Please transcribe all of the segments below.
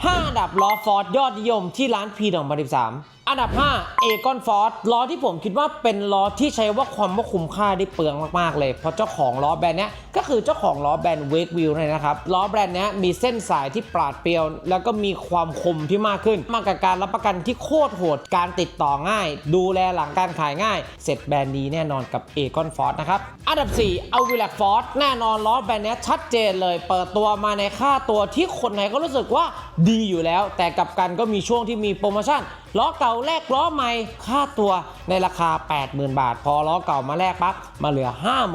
5อันดับล้อฟอร์ดยอดนิยมที่ร้านพีดองบาริสามอันดับ 5 เอกอนฟอร์ดล้อที่ผมคิดว่าเป็นล้อที่ใช้ว่าความว่าคุ้มค่าได้เปลืองมาก ๆ เลย เพราะเจ้าของล้อแบรนด์นี้ก็คือเจ้าของล้อแบรนด์เวกวิลเลยนะครับ ล้อแบรนด์นี้มีเส้นสายที่ปราดเปรียว แล้วก็มีความคมที่มากขึ้น มากับการรับประกันที่โคตรโหดการติดต่อง่าย ดูแลหลังการขายง่าย เสร็จแบรนด์ดีแน่นอนกับเอกอนฟอร์ดนะครับอันดับ4เอาวิล a กฟอร์ดแน่นอนล้อแบรนด์นี้ชัดเจนเลย เปิดตัวมาในค่าตัวที่คนไหนก็รู้สึกว่าดีอยู่แล้ว แต่กับกันก็มีช่วงที่มีโปรโมชั่นล้อเก่าแลกล้อใหม่ค่าตัวในราคา 80,000 บาท พอล้อเก่ามาแลกปั๊บมาเหลือ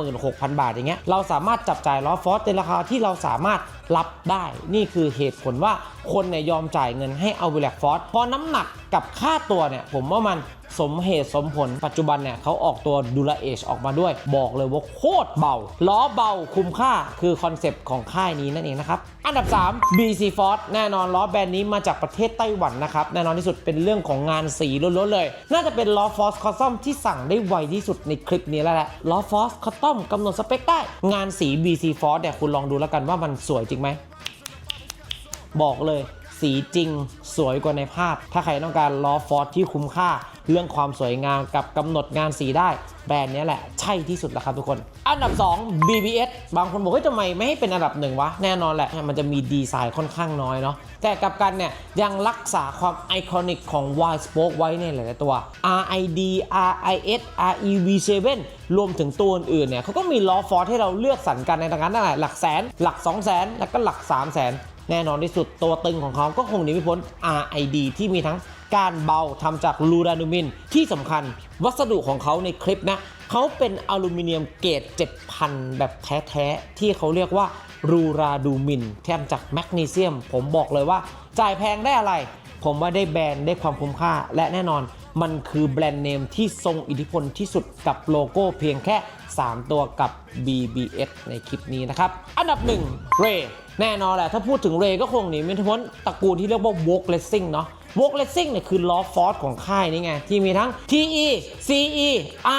56,000 บาทอย่างเงี้ยเราสามารถจับจ่ายล้อฟอร์สในราคาที่เราสามารถรับได้ นี่คือเหตุผลว่าคนเนี่ยยอมจ่ายเงินให้เอาวิล a กฟอร์สพอน้ำหนักกับค่าตัวเนี่ยผมว่ามัน สมเหตุสมผล ปัจจุบันเนี่ยเขาออกตัวดูลาเอชออกมาด้วย บอกเลยว่าโคตรเบา ล้อเบาคุ้มค่าคือคอนเซปต์ของค่ายนี้นั่นเองนะครับ อันดับ 3 BC Force แน่นอนล้อแบรนด์นี้มาจากประเทศไต้หวันนะครับ แน่นอนที่สุดเป็นเรื่องของงานสีล้วนๆเลย น่าจะเป็นล้อ Force Custom ที่สั่งได้ไวที่สุดในคลิปนี้แล้วแหละล้อ Force Custom กำหนดสเปคได้งานสี BC Force เนี่ยคุณลองดูแล้วกันว่ามันสวยจริงไหมบอกเลยสีจริงสวยกว่าในภาพ ถ้าใครต้องการล้อฟอร์ดที่คุ้มค่า เรื่องความสวยงามกับกำหนดงานสีได้ แบรนด์นี้แหละใช่ที่สุดแล้วครับทุกคน อันดับ 2 BBS บางคนบอกเฮ้ยทำไมไม่ให้เป็นอันดับหนึ่งวะ แน่นอนแหละ มันจะมีดีไซน์ค่อนข้างน้อยเนาะแต่กับกันเนี่ยยังรักษาความไอคอนิกของ Y Spoke ไว้ในหลายๆตัว RID RIS REV7 รวมถึงตัวอื่นๆเนี่ยเขาก็มีล้อฟอร์ดให้เราเลือกสรรกันในทางนั้นนั่นแหละหลักแสน หลัก 2 0 0 0 0นแล้วก็หลัก 3 0 0 0 0นแน่นอนที่สุดตัวตึงของเขาก็คงหนีไม่พ้น RID ที่มีทั้งการเบาทำจากลูรานูมินที่สำคัญวัสดุของเขาในคลิปนะ เขาเป็นอลูมิเนียมเกรด7,000 แบบแท้ๆ ที่เขาเรียกว่ารูราดูมินแทมจากแมกนีเซียม ผมบอกเลยว่า จ่ายแพงได้อะไร ผมว่าได้แบรนด์ได้ความคุ้มค่า และแน่นอนมันคือแบรนด์เนมที่ทรงอิทธิพลที่สุดกับโลโก้เพียงแค่ 3 ตัวกับ BBS ในคลิปนี้นะครับ อันดับ 1 เรแน่นอนแหละถ้าพูดถึงเรก็คงหนีไม่พ้นตระกูลที่เรียกว่า w o k Racing เนาะ w o k Racing เนี่ยคือล้อฟอร์สของค่ายนี้ไง ที่มีทั้ง TE CE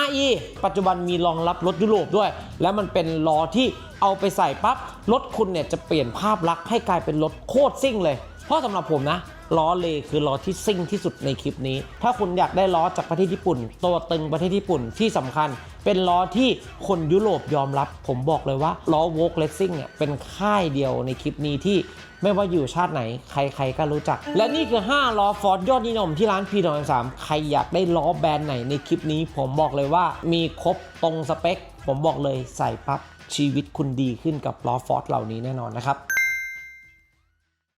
RE ปัจจุบันมีรองรับรถยุโรปด้วย แล้วมันเป็นล้อที่เอาไปใส่ปั๊บรถคุณเนี่ยจะเปลี่ยนภาพลักษณ์ให้กลายเป็นรถโคตรซิ่งเลย เพราะสำหรับผมนะล้อเลคือล้อที่ซิ่งที่สุดในคลิปนี้ ถ้าคุณอยากได้ล้อจากประเทศญี่ปุ่น ตัวตึงประเทศญี่ปุ่นที่สำคัญ เป็นล้อที่คนยุโรปยอมรับ ผมบอกเลยว่าล้อโวกเลสซิ่งเนี่ยเป็นค่ายเดียวในคลิปนี้ที่ไม่ว่าอยู่ชาติไหน ใครๆ ก็รู้จัก และนี่คือ 5 ล้อฟอร์ดยอดนิยมที่ร้านพีดอนสามใครอยากได้ล้อแบรนด์ไหนในคลิปนี้ ผมบอกเลยว่ามีครบตรงสเปค ผมบอกเลยใส่ปั๊บชีวิตคุณดีขึ้นกับล้อฟอร์ดเหล่านี้แน่นอนนะครับ